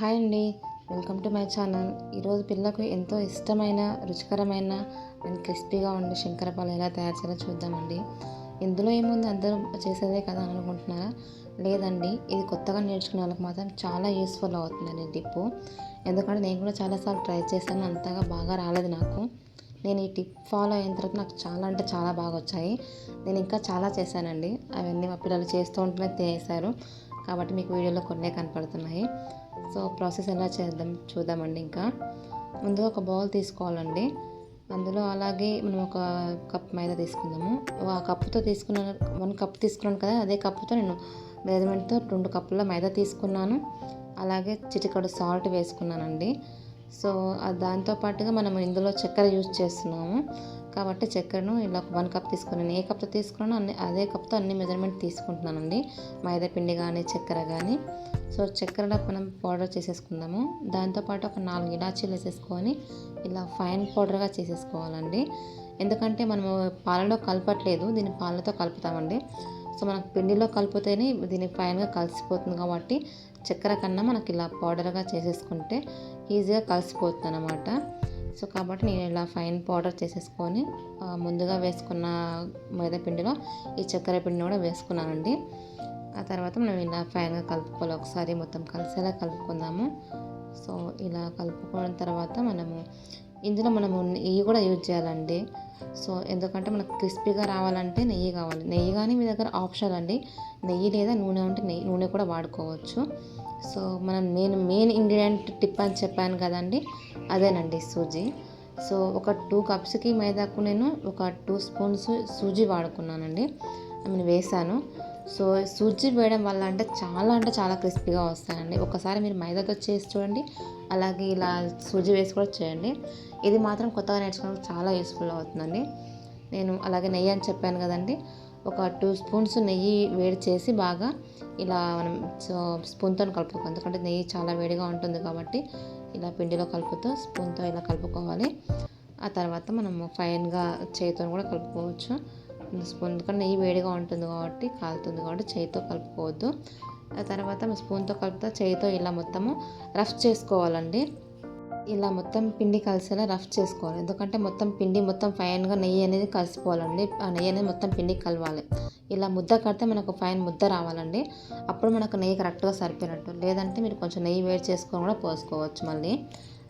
Hi అండి. Welcome to my channel. ఈరోజు పిల్లకు ఎంతో ఇష్టమైన రుచికరమైన అండ్ క్రిస్పీగా ఉండే శంకరపాలు ఎలా తయారు చేయాలో చూద్దామండి. ఇందులో ఏముంది? అందరూ చేసేదే కదా అని అనుకుంటున్నారా? లేదండి. ఇది కొత్తగా నేర్చుకునే వాళ్ళకి మాత్రం చాలా యూస్ఫుల్ అవుతుందండి టిప్పు. ఎందుకంటే నేను కూడా చాలాసార్లు ట్రై చేశాను అంతగా బాగా రాలేదు నాకు. నేను ఈ టిప్ ఫాలో అయిన తర్వాత నాకు చాలా అంటే చాలా బాగా వచ్చాయి. నేను ఇంకా చాలా చేశానండి. అవన్నీ మా పిల్లలు చేస్తూ ఉంటేనే తినేశారు కాబట్టి మీకు వీడియోలో కొన్నే కనపడుతున్నాయి. సో ప్రాసెస్ ఎలా చేద్దాం చూద్దామండి ఇంకా. ముందుగా ఒక బౌల్ తీసుకోవాలండి. అందులో అలాగే మనం ఒక కప్ మైదా తీసుకుందాము. ఆ కప్పుతో తీసుకున్నాను వన్ కప్ తీసుకున్నాను కదా అదే కప్పుతో నేను మెజర్మెంట్తో రెండు కప్పుల మైదా తీసుకున్నాను. అలాగే చిటికడు సాల్ట్ వేసుకున్నానండి. సో దాంతో పాటుగా మనం ఇందులో చక్కెర యూజ్ చేస్తున్నాము. కాబట్టి చక్కెరను ఇలా వన్ కప్ తీసుకున్నాను ఏ కప్తో తీసుకున్నానో అన్ని అదే కప్తో అన్ని మెజర్మెంట్ తీసుకుంటున్నానండి. మైదా పిండి కానీ చక్కెర కానీ సో చక్కెరలో మనం పౌడర్ చేసేసుకుందాము. దాంతోపాటు ఒక నాలుగు ఇలాచీలు వేసేసుకొని ఇలా ఫైన్ పౌడర్గా చేసేసుకోవాలండి. ఎందుకంటే మనము పాలలో కలపట్లేదు దీన్ని పాలతో కలుపుతామండి. సో మనకు పిండిలో కలిపితేనే దీన్ని ఫైన్గా కలిసిపోతుంది కాబట్టి చక్కెర కన్నా మనకి ఇలా పౌడర్గా చేసేసుకుంటే ఈజీగా కలిసిపోతుంది అనమాట సో కాబట్టి నేను ఇలా ఫైన్ పౌడర్ చేసేసుకొని ముందుగా వేసుకున్న మైదా పిండిలో ఈ చక్కెర పిండిని కూడా వేసుకున్నానండి. ఆ తర్వాత మనం ఇలా ఫైన్గా కలుపుకోవాలి. ఒకసారి మొత్తం కలిసేలా కలుపుకుందాము. సో ఇలా కలుపుకున్న తర్వాత మనము ఇందులో మనము నెయ్యి కూడా యూజ్ చేయాలండి. సో ఎందుకంటే మనకు క్రిస్పీగా రావాలంటే నెయ్యి కావాలి. నెయ్యి కానీ మీ దగ్గర ఆప్షన్ అండి. నెయ్యి లేదా నూనె ఉంటే నెయ్యి నూనె కూడా వాడుకోవచ్చు. సో మనం నేను మెయిన్ ఇంగ్రీడియంట్ టిప్ అని చెప్పాను కదండి. అదేనండి సూజీ. సో ఒక టూ కప్స్కి మైదాకు నేను ఒక టూ స్పూన్స్ సూజీ వాడుకున్నానండి. ఐ మీన్ వేసాను సో సూజీ వేయడం వల్ల అంటే చాలా అంటే చాలా క్రిస్పీగా వస్తాయండి. ఒకసారి మీరు మైదాతో చేసి చూడండి. అలాగే ఇలా సూజీ వేసి కూడా చేయండి. ఇది మాత్రం కొత్తగా నేర్చుకోవడానికి చాలా యూస్ఫుల్ అవుతుందండి. నేను అలాగే నెయ్యి అని చెప్పాను కదండి. ఒక టూ స్పూన్స్ నెయ్యి వేడి చేసి బాగా ఇలా మనం స్పూన్తో కలుపుకో ఎందుకంటే నెయ్యి చాలా వేడిగా ఉంటుంది కాబట్టి ఇలా పిండిలో కలుపుతూ స్పూన్తో ఇలా కలుపుకోవాలి. ఆ తర్వాత మనం ఫైన్గా చేతితో కూడా కలుపుకోవచ్చు. స్పూన్ ఎందుకంటే నెయ్యి వేడిగా ఉంటుంది కాబట్టి కాలుతుంది కాబట్టి చేయితో కలుపుకోవద్దు. ఆ తర్వాత స్పూన్తో కలుపుతా చేయితో ఇలా మొత్తము రఫ్ చేసుకోవాలండి. ఇలా మొత్తం పిండి కలిసేలా రఫ్ చేసుకోవాలి. ఎందుకంటే మొత్తం పిండి మొత్తం ఫైన్గా నెయ్యి అనేది కలిసిపోవాలండి. ఆ నెయ్యి అనేది మొత్తం పిండికి కలవాలి. ఇలా ముద్ద కడితే మనకు ఫైన్ ముద్ద రావాలండి. అప్పుడు మనకు నెయ్యి కరెక్ట్గా సరిపోయినట్టు. లేదంటే మీరు కొంచెం నెయ్యి వేడి చేసుకొని కూడా పోసుకోవచ్చు మళ్ళీ.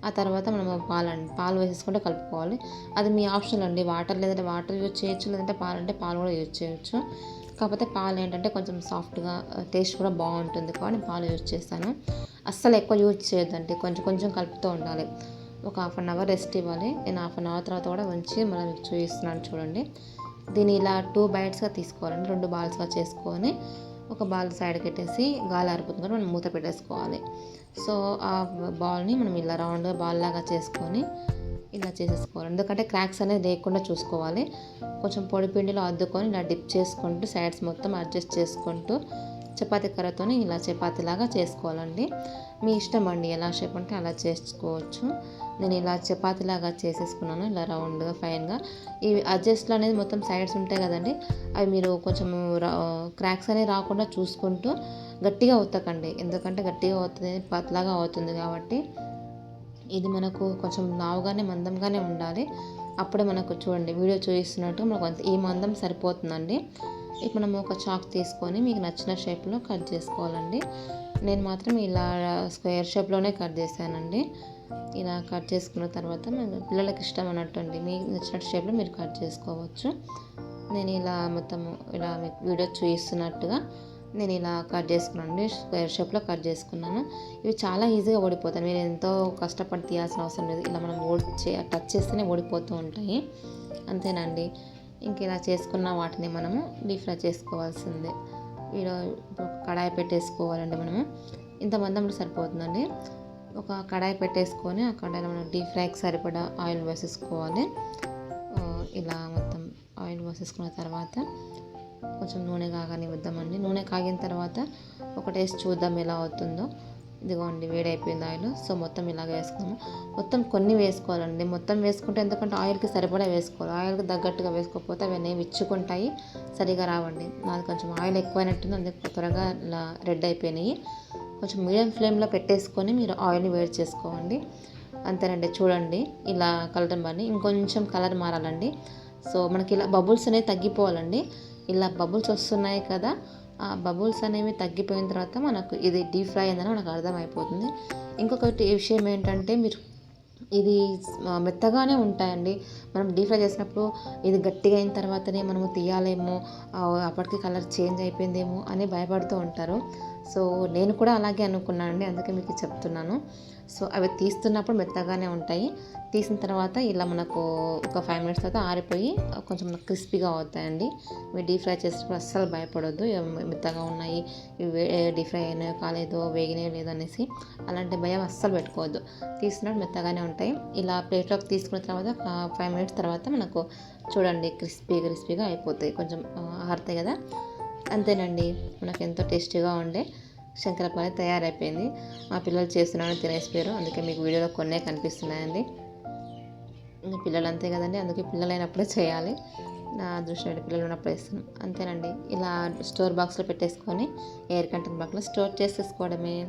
ఆ తర్వాత మనం పాలు పాలు వేసేసుకుంటే కలుపుకోవాలి. అది మీ ఆప్షన్ అండి. వాటర్ లేదంటే వాటర్ యూజ్ చేయొచ్చు లేదంటే పాలు అంటే పాలు కూడా యూజ్ చేయొచ్చు. కాకపోతే పాలు ఏంటంటే కొంచెం సాఫ్ట్గా టేస్ట్ కూడా బాగుంటుంది కాబట్టి పాలు యూజ్ చేస్తాను. అస్సలు ఎక్కువ యూజ్ చేయొద్దండి. కొంచెం కొంచెం కలుపుతూ ఉండాలి. ఒక హాఫ్ అన్ అవర్ రెస్ట్ ఇవ్వాలి. నేను హాఫ్ అన్ అవర్ తర్వాత కూడా ఉంచి మనం చూపిస్తున్నాను చూడండి. దీన్ని ఇలా టూ బైట్స్గా తీసుకోవాలండి. రెండు బాల్స్గా చేసుకొని ఒక బాల్ సైడ్కి పెట్టేసి గాలి ఆరిపోతుంది మనం మూత పెట్టేసుకోవాలి. సో ఆ బాల్ని మనం ఇలా రౌండ్గా బాల్ లాగా చేసుకొని ఇలా చేసేసుకోవాలి. ఎందుకంటే క్రాక్స్ అనేది లేకుండా చూసుకోవాలి. కొంచెం పొడి పిండిలో అద్దుకొని ఇలా డిప్ చేసుకుంటూ సైడ్స్ మొత్తం అడ్జస్ట్ చేసుకుంటూ చపాతీ కర్రతోనే ఇలా చపాతీలాగా చేసుకోవాలండి. మీ ఇష్టం అండి ఎలా షేప్ అంటే అలా చేసుకోవచ్చు. నేను ఇలా చపాతీలాగా చేసేసుకున్నాను ఇలా రౌండ్గా ఫైన్గా. ఇవి అడ్జస్ట్లు అనేది మొత్తం సైడ్స్ ఉంటాయి కదండి అవి మీరు కొంచెం క్రాక్స్ అనేవి రాకుండా చూసుకుంటూ గట్టిగా ఉత్తకండి ఎందుకంటే గట్టిగా అవుతుంది పతలాగా అవుతుంది కాబట్టి ఇది మనకు కొంచెం లావుగానే మందంగానే ఉండాలి. అప్పుడే మనకు చూడండి వీడియో చూపిస్తున్నట్టు మనకు ఈ మందం సరిపోతుందండి. ఇప్పుడు మనం ఒక చాక్ తీసుకొని మీకు నచ్చిన షేప్లో కట్ చేసుకోవాలండి. నేను మాత్రం ఇలా స్క్వేర్ షేప్లోనే కట్ చేశానండి. ఇలా కట్ చేసుకున్న తర్వాత పిల్లలకి ఇష్టం అన్నట్టు అండి. మీకు నచ్చిన షేప్లో మీరు కట్ చేసుకోవచ్చు. నేను ఇలా మొత్తం ఇలా మీకు వీడియో చూపిస్తున్నట్టుగా నేను ఇలా కట్ చేసుకున్నాను స్క్వేర్ షేప్లో కట్ చేసుకున్నాను. ఇవి చాలా ఈజీగా ఓడిపోతాయి. మీరు ఎంతో కష్టపడి తీయాల్సిన అవసరం లేదు. ఇలా మనం ఓడి టచ్ చేస్తేనే ఓడిపోతూ ఉంటాయి. అంతేనండి. ఇంక ఇలా చేసుకున్న వాటిని మనము డీప్ ఫ్రై చేసుకోవాల్సిందే. వీడియో కడాయి పెట్టేసుకోవాలండి మనము. ఇంతమంది అప్పుడు సరిపోతుందండి. ఒక కడాయి పెట్టేసుకొని ఆ కడాయిలో మనం డీప్ ఫ్రైకి సరిపడా ఆయిల్ వేసేసుకోవాలి. ఇలా మొత్తం ఆయిల్ పోసేసుకున్న తర్వాత కొంచెం నూనె కాగనివ్వద్దామండి. నూనె కాగిన తర్వాత ఒక టేస్ట్ చూద్దాం ఎలా అవుతుందో. ఇదిగోండి వేడైపోయింది ఆయిల్. సో మొత్తం ఇలాగ వేసుకున్నాము. మొత్తం కొన్ని వేసుకోవాలండి. మొత్తం వేసుకుంటే ఎందుకంటే ఆయిల్కి సరిపడా వేసుకోవాలి. ఆయిల్కి తగ్గట్టుగా వేసుకోకపోతే అవన్నీ విచ్చుకుంటాయి సరిగా రావండి. నాది కొంచెం ఆయిల్ ఎక్కువైనట్టుంది. అందుకే త్వరగా ఇలా రెడ్ అయిపోయినాయి. కొంచెం మీడియం ఫ్లేమ్లో పెట్టేసుకొని మీరు ఆయిల్ని వేడి చేసుకోండి అంతేనండి. చూడండి. ఇలా కలర్ బాగా ఇంకొంచెం కలర్ మారాలండి. సో మనకి ఇలా బబుల్స్ అనేవి తగ్గిపోవాలండి. ఇలా బబుల్స్ వస్తున్నాయి కదా. బబుల్స్ అనేవి తగ్గిపోయిన తర్వాత మనకు ఇది డీప్ ఫ్రై అయిందని మనకు అర్థమైపోతుంది. ఇంకొకటి విషయం ఏంటంటే మీరు ఇది మెత్తగానే ఉంటాయండి. మనం డీప్ ఫ్రై చేసినప్పుడు ఇది గట్టిగా అయిన తర్వాతనే మనము తీయాలేమో అప్పటికి కలర్ చేంజ్ అయిపోయిందేమో అని భయపడుతూ ఉంటారు. సో నేను కూడా అలాగే అనుకున్నాను అండి అందుకే మీకు చెప్తున్నాను. సో అవి తీస్తున్నప్పుడు మెత్తగానే ఉంటాయి. తీసిన తర్వాత ఇలా మనకు ఒక ఫైవ్ మినిట్స్ తర్వాత ఆరిపోయి కొంచెం క్రిస్పీగా అవుతాయండి. మీరు డీప్ ఫ్రై చేసేటప్పుడు అస్సలు భయపడొద్దు. మెత్తగా ఉన్నాయి ఇవి డీప్ ఫ్రై అయినాయో కాలేదో వేగినాయో లేదో అనేసి అలాంటి భయం అస్సలు పెట్టుకోవద్దు. తీసినప్పుడు మెత్తగానే ఉంటాయి. ఇలా ప్లేట్లోకి తీసుకున్న తర్వాత ఫైవ్ మినిట్స్ తర్వాత మనకు చూడండి క్రిస్పీ క్రిస్పీగా అయిపోతాయి. కొంచెం ఆరుతాయి కదా. అంతేనండి. మనకు ఎంతో టేస్టీగా ఉండే శంకరపాలి తయారైపోయింది. మా పిల్లలు చేస్తున్నారని తినేసిపోయారు. అందుకే మీకు వీడియోలో కొన్నే కనిపిస్తున్నాయండి. ఇంకా పిల్లలు అంతే కదండి. అందుకే పిల్లలు అయినప్పుడే చేయాలి. నా దృష్టి పిల్లలు ఉన్నప్పుడు వేస్తాను అంతేనండి. ఇలా స్టోర్ బాక్స్లో పెట్టేసుకొని ఎయిర్ కంటైనర్ బాక్స్లో స్టోర్ చేసేసుకోవడమే.